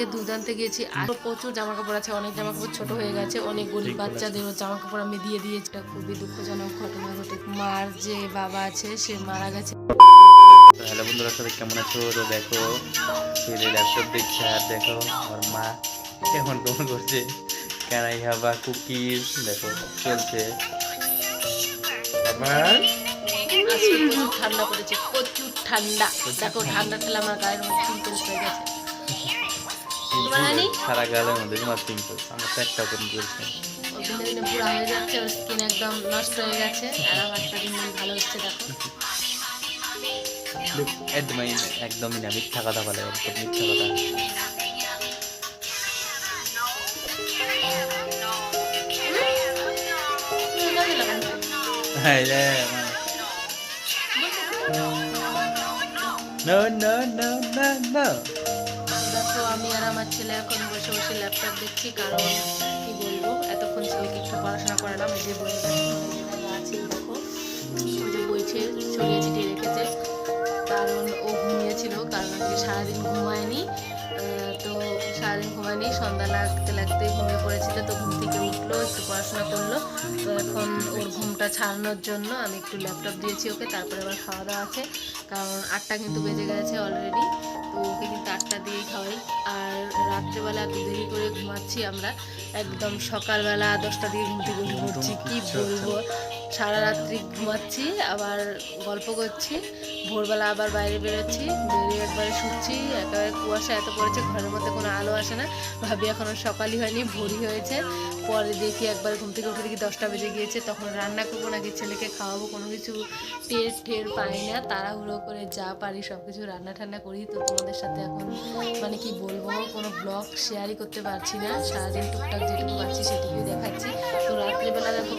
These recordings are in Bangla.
আনতে গিয়েছি আর প্রচুর জামা কাপড় আছে অনেক জামা কাপড় ছোট হয়ে গেছে অনেক গরিব বাচ্চাদেরও জামা কাপড় আমি দিয়ে দিয়েছি। এটা খুবই দুঃখজনক ঘটনা ঘটে। মার যে বাবা আছে সে মারা গেছে। হ্যালো বন্ধুরা সবাই কেমন আছো? তো দেখো ছেলে ল্যাপটপ দেখছে আর দেখো আমার মা কেমন কেমন করছে কানাই হাবা কুকিজ দেখো চলছে। আবার? ঠান্ডা পড়েছে প্রচুর ঠান্ডা। দেখো ঠান্ডা ঠেলে আমার গায়ের মধ্যে হয়ে গেছে। তোমার? সারা গালের মধ্যে তোমার পিম্পল আমার তো একটা ওপেন করছে দিনে দিনে পুরো হয়ে যাচ্ছে ওর স্কিন একদম নষ্ট হয়ে গেছে আর আমারটা দিন দিন ভালো হচ্ছে দেখো একদমই একদমই না মিথ্যা কথা বলে একদম মিথ্যা কথা কেন? হ্যাঁ হ্যাঁ No, no, no, no, no. দেখো আমি আর আমার ছেলে এখন বসে বসে ল্যাপটপ দেখছি, কারণ কি বলব, এতক্ষণ ছেলেকে একটু পড়াশোনা করালাম, এই যে বই আছে দেখো, ওই যে বই ছে- ছড়িয়ে ছিটিয়ে রেখেছে কারণ ও ঘুমিয়েছিল, কারণ আজকে সারাদিন ঘুমায়নি। তো সারাদিন ঘুমায়নি, সন্ধ্যা লাগতে লাগতে ঘুমিয়ে পড়েছিল তো ঘুম থেকে উঠল, একটু পড়াশোনা করল। তো এখন ওর ঘুমটা ছাড়ানোর জন্য আমি একটু ল্যাপটপ দিয়েছি ওকে, তারপরে আবার খাওয়া দাওয়া আছে। কারণ আটটা কিন্তু বেজে গেছে অলরেডি তো ওকে কিন্তু আটটা দিয়েই খাওয়াই। আর রাত্রেবেলা এত দেরি করে ঘুমাচ্ছি আমরা একদম সকালবেলা দশটা দিয়ে ঘুম থেকে উঠে পড়ছি কি বলব? সারা রাত্রি ঘুমাচ্ছি, আবার গল্প করছি, ভোরবেলা আবার বাইরে বেরোচ্ছি, বেরিয়ে একবারে শুচ্ছি, একেবারে কুয়াশা এত পড়েছে, ঘরের মধ্যে কোনো আলো আসে না, ভাবি এখনও সকালই হয়নি, ভোরই হয়েছে, পরে দেখি একবার ঘুম থেকে উঠে দেখি দশটা বেজে গিয়েছে, তখন রান্না করব নাকি ছেলেকে খাওয়াবো, কোনো কিছু টের টের পাই না, তাড়াহুড়ো করে যা পারি সব কিছু রান্না ঠান্না করি, তো তোমাদের সাথে এখন মানে কি বলব, কোনো ব্লগ শেয়ারই করতে পারছি না, সারাদিন টুকটাক যেটুকু পাচ্ছি সেটুকুই দেখাচ্ছি, তো রাত্রিবেলা দেখো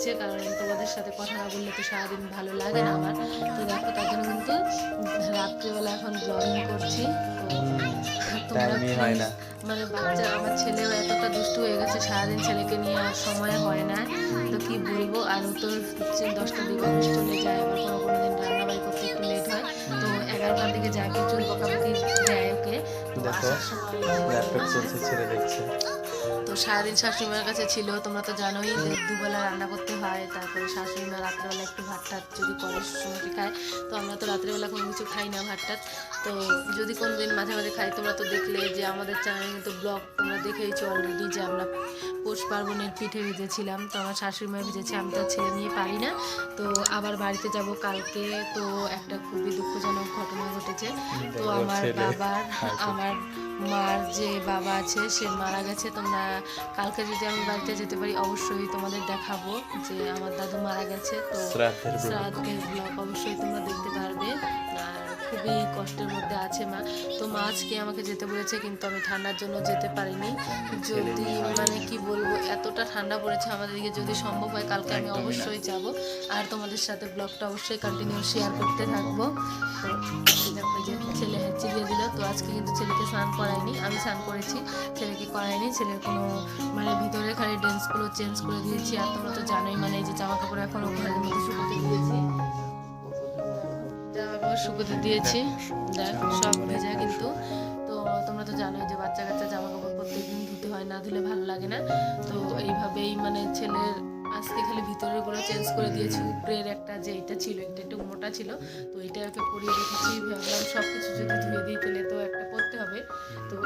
হচ্ছে কারণ তোমাদের সাথে কথা না বললে তো সারাদিন ভালো লাগে না আমার। তো দেখো তার জন্য কিন্তু রাত্রিবেলা এখন ব্লগিং করছি। হয় না। মানে বাচ্চা আমার ছেলেও এতটা দুষ্টু হয়ে গেছে সারাদিন ছেলেকে নিয়ে আর সময় হয় না। তো কি বলব আর ও তো হচ্ছে দশটার দিকে অফিস চলে যায় আবার কোনো কোনো দিন রান্নাবাড়ি করতে একটু লেট হয়। তো এগারোটার দিকে যায় প্রচুর বকাবকি দেয় ওকে। দেখো, আসার সময় ল্যাপটপ চলছে ছেড়ে দেখছে। তো সারাদিন শাশুড়িমার কাছে ছিল তোমরা তো জানোই যে দুবেলা রান্না করতে হয় তারপরে শাশুড়িমা রাত্রেবেলা একটু ভাত টাত যদি করে সময়টি খায় তো আমরা তো রাত্রেবেলা কোনো কিছু খাই না ভাত টাত। তো যদি কোনো দিন মাঝে মাঝে খাই তোমরা তো দেখলে যে আমাদের চ্যানেলে কিন্তু ব্লগ তোমরা দেখেইছো অলরেডি যে আমরা পৌষ পার্বণের পিঠে ভেজেছিলাম। তো আমার শাশুড়িমা ভেজেছে আমি তো ছেলে নিয়ে পারি না। তো আবার বাড়িতে যাব কালকে তো একটা খুবই দুঃখজনক ঘটনা ঘটেছে। তো আমার বাবার আমার মার যে বাবা আছে সে মারা গেছে তোমরা কালকে যদি আমি বাড়িতে যেতে পারি অবশ্যই তোমাদের দেখাবো যে আমার দাদু মারা গেছে। তো শ্রাদ্ধের ব্লগ। অবশ্যই তোমরা দেখতে পারবে। আর খুবই কষ্টের মধ্যে আছে মা। তো মা আজকে আমাকে যেতে বলেছে কিন্তু আমি ঠান্ডার জন্য যেতে পারিনি। যদি মানে কি বলব এতটা ঠান্ডা পড়েছে আমাদের দিকে যদি সম্ভব হয় কালকে আমি অবশ্যই যাব। আর তোমাদের সাথে ব্লগটা অবশ্যই কন্টিনিউ শেয়ার করতে থাকব। তো ছেলে চিবিয়ে দিল। তো আজকে কিন্তু ছেলেকে স্নান করায়নি। আমি স্নান করেছি। ছেলেকে করায়নি। ছেলের কোনো মানে ভিতরে খালি ড্রেসগুলো চেঞ্জ করে দিয়েছি আর তোমরা তো জানোই মানে এই যে জামা কাপড় এখনও ঘরের মধ্যে শুকোতে দিয়েছি। জামা কাপড় শুকোতে দিয়েছি। দেখ সব ভেজা কিন্তু। তো তোমরা তো জানোই যে বাচ্চা কাচ্চা জামা কাপড় প্রত্যেকদিন ধুতে হয়, না ধুলে ভালো লাগে না। তো এইভাবেই মানে ছেলের আজকে খালি ভিতরেরগুলো চেঞ্জ করে দিয়েছি, উপরের একটা যে এটা ছিল, এটা একটু মোটা ছিল, তো এটা ওকে পরিয়ে রেখেছি। ভাবলাম সব কিছু যদি ধুয়ে দিই, তাহলে তো একটা পরতে হবে। তো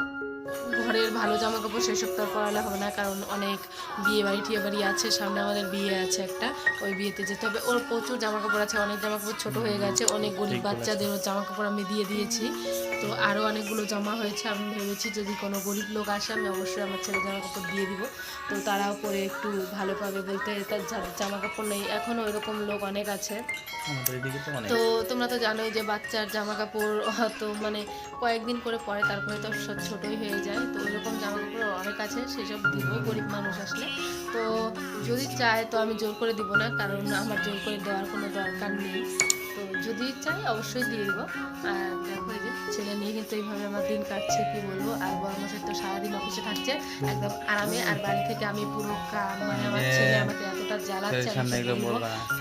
ঘরের ভালো জামা কাপড় সেসব তো আর পরালে হবে না কারণ অনেক বিয়ে বাড়ি টিয়ে বাড়ি আছে সামনে আমাদের বিয়ে আছে একটা ওই বিয়েতে যেতে হবে ওর প্রচুর জামা কাপড় আছে অনেক জামা কাপড় ছোটো হয়ে গেছে অনেক গরিব। বাচ্চাদেরও জামা কাপড় আমি দিয়ে দিয়েছি তো আরও অনেকগুলো জমা হয়েছে। আমি ভেবেছি যদি কোনো গরিব লোক আসে আমি অবশ্যই আমার ছেলে জামা কাপড় দিয়ে দিব। তো তারাও পরে একটু ভালো পাবে বলতে তার জামা কাপড় নেই। এখনও ওইরকম লোক অনেক আছে। তো তোমরা তো জানোই যে বাচ্চার জামা কাপড় তো মানে কয়েকদিন করে পরে তারপরে তো সব ছোটই হয়ে যায়। তো ওইরকম জামা কাপড় অনেক আছে সেসব দিব গরিব মানুষ আসলে। তো যদি চায় তো আমি জোর করে দিব না কারণ আমার জোর করে দেওয়ার কোনো দরকার নেই। তো যদি চাই অবশ্যই দিয়ে দিব। আর দেখো এই যে ছেলে নিয়ে কিন্তু এইভাবে আমার দিন কাটছে কি বলব? আর বড় মশাই তো সারাদিন অফিসে থাকছে একদম আরামে। আর বাড়ি থেকে আমি পুরো কাম মানে আমার ছেলে আমাকে এতটা জ্বালাচ্ছে।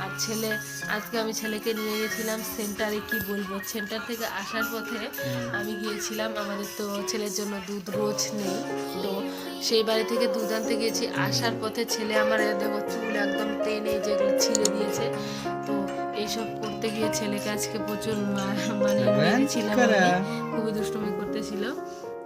আর ছেলে আজকে আমি ছেলেকে নিয়ে গেছিলাম সেন্টারে কি বলব? সেন্টার থেকে আসার পথে আমি গিয়েছিলাম আমাদের তো ছেলের জন্য দুধ রোজ নেই। তো সেই বাড়ি থেকে দুধ আনতে গিয়েছি। আসার পথে ছেলে আমার দেখো চুল একদম টেনে যেগুলো ছিঁড়ে দিয়েছে। তো এইসব করতে গিয়ে ছেলেকে আজকে প্রচুর মা- মানে মেরেছিলাম খুবই দুষ্টুমি করতেছিল।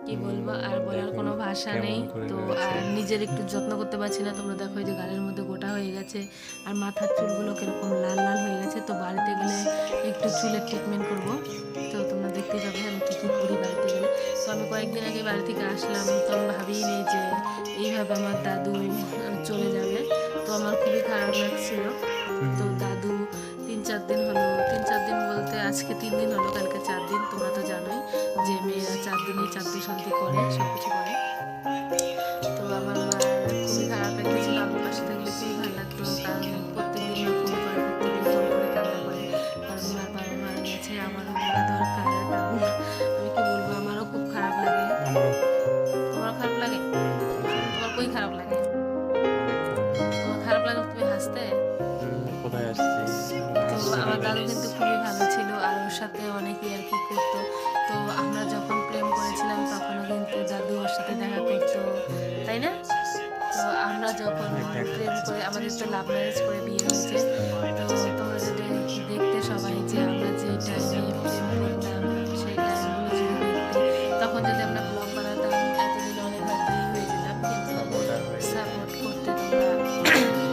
কি বলব আর বলার কোনো ভাষা নেই। তো আর নিজের একটু যত্ন করতে পারছি না। তোমরা দেখো এই যে গালের মধ্যে গোটা হয়ে গেছে। আর মাথার চুলগুলো কীরকম লাল লাল হয়ে গেছে। তো বাড়িতে গেলে একটু চুলের ট্রিটমেন্ট করব। তো তোমরা দেখতে পাবে আমি কী কী করি বাড়িতে গেলে। তো আমি কয়েকদিন আগে বাড়ি থেকে আসলাম। তো আমি ভাবিই নেই যে এইভাবে আমার দাদু চলে যাবে। তো আমার খুবই খারাপ লাগছিল। তো দাদু চার দিন হলো, তিন চার দিন বলতে আজকে তিন দিন হলো, কালকে চার দিন, তোমরা তো জানোই যে মেয়েরা চার দিনই দিন শান্তি করে সব কিছু করে। তো আমার মা খুবই খারাপ লাগতেছিল আমার পাশে থাকলে খুবই ভালো লাগতো, কারণ লাভ ম্যারেজ করে বিয়ে হয়েছে তো তোমরা যদি দেখতে সবাই যে আমরা যে টাইমে প্রেম করতাম সেই টাইমগুলো যদি দেখতে তখন যদি আমরা ব্লগ বানাতাম এতদিন অনেক হয়ে যেতাম কিন্তু সাপোর্ট করতে তোমরা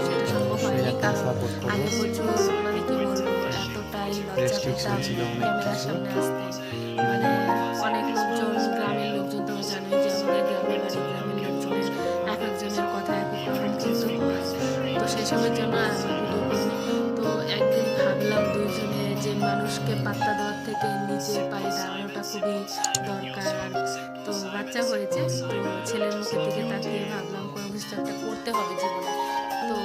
সেটা সম্ভব হয়নি কারণ আগে প্রচুর মানে কি বলব এতটাই লজ্জা পেতাম ক্যামেরার সামনে আসতে খুবই দরকার তো বাচ্চা হয়েছে তো ছেলের মুখের দিকে তাকিয়ে ভাবলাম কোনো কিছু একটা করতে হবে জীবনে তো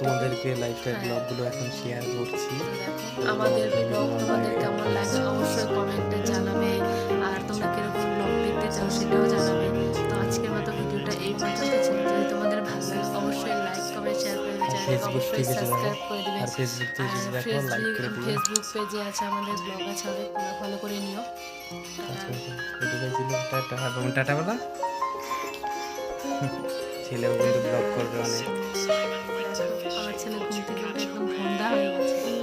তোমাদেরকে লাইফস্টাইল। ব্লগগুলো এখন শেয়ার করছি আমাদের ব্লগ তোমাদের কেমন অবশ্যই সাবস্ক্রাইব করে দিবে আর ফেসবুক পেজে দেখো লাইক করে ফেসবুক ফেসবুক পেজে আছে আমাদের ব্লগ আছে তোমরা ফলো করে নিও। আচ্ছা, ছিল টাটা। এবং টাটা বলা ছেলে কিন্তু ব্লগ করবে অনেক। আমার ছেলে ঘুম থেকে একদম ভন্দা হয়ে গেছে।